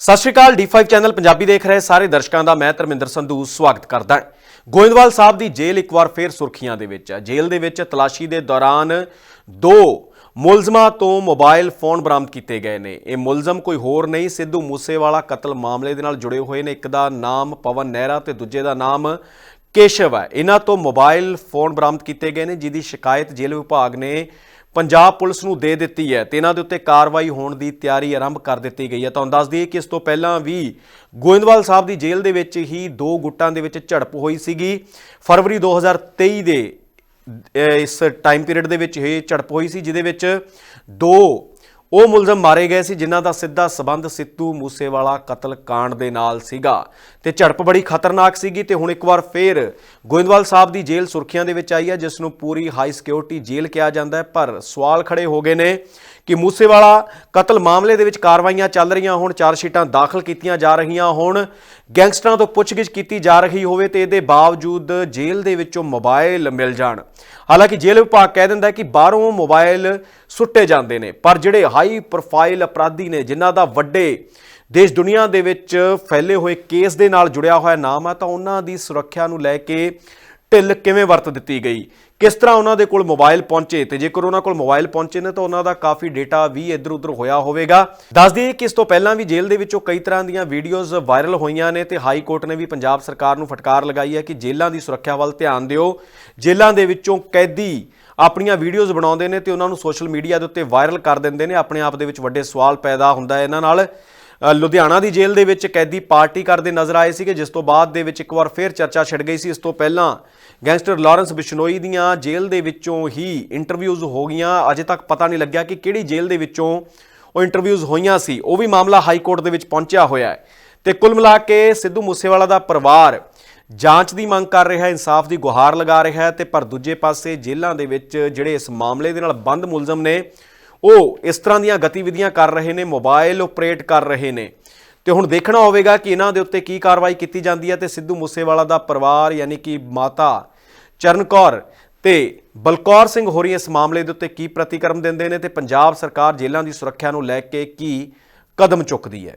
ਸਤਿ ਸ਼੍ਰੀ ਅਕਾਲ D5 channel Punjabi ਦੇਖ ਰਹੇ ਸਾਰੇ ਦਰਸ਼ਕਾਂ ਦਾ, ਮੈਂ ਧਰਮਿੰਦਰ ਸੰਧੂ, ਸਵਾਗਤ ਕਰਦਾ ਹਾਂ। ਗੋਇੰਦਵਾਲ ਸਾਹਿਬ ਦੀ ਜੇਲ੍ਹ ਇੱਕ ਵਾਰ ਫੇਰ ਸੁਰਖੀਆਂ ਦੇ ਵਿੱਚ ਹੈ। ਜੇਲ੍ਹ ਦੇ ਵਿੱਚ ਤਲਾਸ਼ੀ ਦੇ ਦੌਰਾਨ ਦੋ ਮੁਲਜ਼ਮਾਂ ਤੋਂ ਮੋਬਾਈਲ ਫੋਨ ਬਰਾਮਦ ਕੀਤੇ ਗਏ ਨੇ। ਇਹ ਮੁਲਜ਼ਮ ਕੋਈ ਹੋਰ ਨਹੀਂ, ਸਿੱਧੂ ਮੂਸੇਵਾਲਾ ਕਤਲ ਮਾਮਲੇ ਦੇ ਨਾਲ ਜੁੜੇ ਹੋਏ ਨੇ। ਇੱਕ ਦਾ ਨਾਮ ਪਵਨ ਨਹਿਰਾ ਤੇ ਦੂਜੇ ਦਾ ਨਾਮ ਕੇਸ਼ਵ ਹੈ। ਇਹਨਾਂ ਤੋਂ ਮੋਬਾਈਲ ਫੋਨ ਬਰਾਮਦ ਕੀਤੇ ਗਏ ਨੇ, ਜਿਹਦੀ ਸ਼ਿਕਾਇਤ ਜੇਲ੍ਹ ਵਿਭਾਗ ਨੇ ਪੰਜਾਬ ਪੁਲਿਸ ਨੂੰ ਦੇ ਦਿੱਤੀ ਹੈ ਤੇ ਇਹਨਾਂ ਦੇ ਉੱਤੇ ਕਾਰਵਾਈ ਹੋਣ ਦੀ ਤਿਆਰੀ ਆਰੰਭ ਕਰ ਦਿੱਤੀ ਗਈ ਹੈ। ਤੁਹਾਨੂੰ ਦੱਸ ਦਈਏ ਕਿ ਇਸ ਤੋਂ ਪਹਿਲਾਂ ਵੀ ਗੋਇੰਦਵਾਲ ਸਾਹਿਬ ਦੀ ਜੇਲ੍ਹ ਦੇ ਵਿੱਚ ਹੀ ਦੋ ਗੁੱਟਾਂ ਦੇ ਵਿੱਚ ਝੜਪ ਹੋਈ ਸੀਗੀ। ਫਰਵਰੀ 2023 ਦੇ ਇਸ ਟਾਈਮ ਪੀਰੀਅਡ ਦੇ ਵਿੱਚ ਇਹ ਝੜਪ ਹੋਈ ਸੀ, ਜਿਹਦੇ ਵਿੱਚ ਦੋ ਉਹ ਮੁਲਜ਼ਮ ਮਾਰੇ ਗਏ ਸੀ ਜਿਨ੍ਹਾਂ ਦਾ ਸਿੱਧਾ ਸਬੰਧ ਸਿੱਧੂ ਮੂਸੇਵਾਲਾ ਕਤਲ ਕਾਂਡ ਦੇ ਨਾਲ ਸੀਗਾ। ਤੇ ਝੜਪ ਬੜੀ ਖਤਰਨਾਕ ਸੀਗੀ ਤੇ ਹੁਣ ਇੱਕ ਵਾਰ ਫੇਰ ਗੋਇੰਦਵਾਲ ਸਾਹਿਬ ਦੀ ਜੇਲ੍ਹ ਸੁਰਖੀਆਂ ਦੇ ਵਿੱਚ ਆਈ ਹੈ, ਜਿਸ ਨੂੰ ਪੂਰੀ ਹਾਈ ਸਿਕਿਉਰਿਟੀ ਜੇਲ੍ਹ ਕਿਹਾ ਜਾਂਦਾ ਹੈ। ਪਰ ਸਵਾਲ ਖੜੇ ਹੋ ਗਏ ਨੇ ਕਿ ਮੂਸੇਵਾਲਾ ਕਤਲ ਮਾਮਲੇ ਦੇ ਵਿੱਚ ਕਾਰਵਾਈਆਂ ਚੱਲ ਰਹੀਆਂ ਹੋਣ, ਚਾਰ ਸ਼ੀਟਾਂ ਦਾਖਲ ਕੀਤੀਆਂ ਜਾ ਰਹੀਆਂ ਹੋਣ, ਗੈਂਗਸਟਰਾਂ ਤੋਂ ਪੁੱਛਗਿੱਛ ਕੀਤੀ ਜਾ ਰਹੀ ਹੋਵੇ ਤੇ ਇਹਦੇ ਬਾਵਜੂਦ ਜੇਲ੍ਹ ਦੇ ਵਿੱਚੋਂ ਮੋਬਾਈਲ ਮਿਲ ਜਾਣ। ਹਾਲਾਂਕਿ ਜੇਲ੍ਹ ਵਿਭਾਗ ਕਹਿ ਦਿੰਦਾ ਹੈ ਕਿ ਬਾਹਰੋਂ ਮੋਬਾਈਲ ਸੁੱਟੇ ਜਾਂਦੇ ਨੇ, ਪਰ ਜਿਹੜੇ ਹਾਈ ਪ੍ਰੋਫਾਈਲ ਅਪਰਾਧੀ ਨੇ, ਜਿਨ੍ਹਾਂ ਦਾ ਵੱਡੇ ਦੇਸ਼ ਦੁਨੀਆ ਦੇ ਵਿੱਚ ਫੈਲੇ ਹੋਏ ਕੇਸ ਦੇ ਨਾਲ ਜੁੜਿਆ ਹੋਇਆ ਨਾਮ ਆ, ਤਾਂ ਉਹਨਾਂ ਦੀ ਸੁਰੱਖਿਆ ਨੂੰ ਲੈ ਕੇ ਢਿੱਲ ਕਿਵੇਂ ਵਰਤ ਦਿੱਤੀ ਗਈ? ਕਿਸ ਤਰ੍ਹਾਂ ਉਹਨਾਂ ਦੇ ਕੋਲ ਮੋਬਾਈਲ ਪਹੁੰਚੇ? ਤੇ ਜੇਕਰ ਉਹਨਾਂ ਕੋਲ ਮੋਬਾਈਲ ਪਹੁੰਚੇ ਨੇ, ਤਾਂ ਉਹਨਾਂ ਦਾ ਕਾਫੀ ਡੇਟਾ ਵੀ ਇੱਧਰ ਉੱਧਰ ਹੋਇਆ ਹੋਵੇਗਾ। ਦੱਸ ਦਈਏ ਕਿ ਇਸ ਤੋਂ ਪਹਿਲਾਂ ਵੀ ਜੇਲ੍ਹ ਦੇ ਵਿੱਚੋਂ ਕਈ ਤਰ੍ਹਾਂ ਦੀਆਂ ਵੀਡੀਓਜ਼ ਵਾਇਰਲ ਹੋਈਆਂ ਨੇ, ਤੇ ਹਾਈ ਕੋਰਟ ਨੇ ਵੀ ਪੰਜਾਬ ਸਰਕਾਰ ਨੂੰ ਫਟਕਾਰ ਲਗਾਈ ਹੈ ਕਿ ਜੇਲ੍ਹਾਂ ਦੀ ਸੁਰੱਖਿਆ ਵੱਲ ਧਿਆਨ ਦਿਓ। ਜੇਲ੍ਹਾਂ ਦੇ ਵਿੱਚੋਂ ਕੈਦੀ ਆਪਣੀਆਂ ਵੀਡੀਓਜ਼ ਬਣਾਉਂਦੇ ਨੇ ਤੇ ਉਹਨਾਂ ਨੂੰ ਸੋਸ਼ਲ ਮੀਡੀਆ ਦੇ ਉੱਤੇ ਵਾਇਰਲ ਕਰ ਦਿੰਦੇ ਨੇ, ਆਪਣੇ ਆਪ ਦੇ ਵਿੱਚ ਵੱਡੇ ਸਵਾਲ ਪੈਦਾ ਹੁੰਦਾ ਹੈ। ਇਹਨਾਂ ਨਾਲ ਲੁਧਿਆਣਾ ਦੀ ਜੇਲ੍ਹ ਦੇ ਵਿੱਚ ਕੈਦੀ ਪਾਰਟੀ ਕਰਦੇ ਨਜ਼ਰ ਆਏ ਸੀਗੇ, ਜਿਸ ਤੋਂ ਬਾਅਦ ਦੇ ਵਿੱਚ ਇੱਕ ਵਾਰ ਫੇਰ ਚਰਚਾ ਛਿੜ ਗਈ ਸੀ। ਇਸ ਤੋਂ ਪਹਿਲਾਂ ਗੈਂਗਸਟਰ ਲਾਰੈਂਸ ਬਿਸ਼ਨੋਈ ਦੀਆਂ ਜੇਲ੍ਹ ਦੇ ਵਿੱਚੋਂ ਹੀ ਇੰਟਰਵਿਊਜ਼ ਹੋ ਗਈਆਂ। ਅਜੇ ਤੱਕ ਪਤਾ ਨਹੀਂ ਲੱਗਿਆ ਕਿ ਕਿਹੜੀ ਜੇਲ੍ਹ ਦੇ ਵਿੱਚੋਂ ਉਹ ਇੰਟਰਵਿਊਜ਼ ਹੋਈਆਂ ਸੀ। ਉਹ ਵੀ ਮਾਮਲਾ ਹਾਈ ਕੋਰਟ ਦੇ ਵਿੱਚ ਪਹੁੰਚਿਆ ਹੋਇਆ ਹੈ। ਤੇ ਕੁੱਲ ਮਿਲਾ ਕੇ ਸਿੱਧੂ ਮੂਸੇਵਾਲਾ ਦਾ ਪਰਿਵਾਰ ਜਾਂਚ ਦੀ ਮੰਗ ਕਰ ਰਿਹਾ ਹੈ ਇਨਸਾਫ ਦੀ ਗੁਹਾਰ ਲਗਾ ਰਿਹਾ ਹੈ ਤੇ ਪਰ ਦੂਜੇ ਪਾਸੇ ਜੇਲ੍ਹਾਂ ਦੇ ਵਿੱਚ ਜਿਹੜੇ ਇਸ ਮਾਮਲੇ ਦੇ ਨਾਲ ਬੰਦ ਮੁਲਜ਼ਮ ਨੇ, ਉਹ ਇਸ ਤਰ੍ਹਾਂ ਦੀਆਂ ਗਤੀਵਿਧੀਆਂ ਕਰ ਰਹੇ ਨੇ, ਮੋਬਾਈਲ ਆਪਰੇਟ ਕਰ ਰਹੇ ਨੇ। ਤੇ ਹੁਣ ਦੇਖਣਾ ਹੋਵੇਗਾ ਕਿ ਇਹਨਾਂ ਦੇ ਉੱਤੇ ਕੀ ਕਾਰਵਾਈ ਕੀਤੀ ਜਾਂਦੀ ਹੈ ਤੇ ਸਿੱਧੂ ਮੂਸੇਵਾਲਾ ਦਾ ਪਰਿਵਾਰ ਯਾਨੀ ਕਿ ਮਾਤਾ ਚਰਨ ਕੌਰ ਤੇ ਬਲਕੌਰ ਸਿੰਘ ਹੋਰੀ ਇਸ ਮਾਮਲੇ ਦੇ ਉੱਤੇ ਕੀ ਪ੍ਰਤੀਕਰਮ ਦਿੰਦੇ ਨੇ ਤੇ ਪੰਜਾਬ ਸਰਕਾਰ ਜੇਲ੍ਹਾਂ ਦੀ ਸੁਰੱਖਿਆ ਨੂੰ ਲੈ ਕੇ ਕੀ ਕਦਮ ਚੁੱਕਦੀ ਹੈ।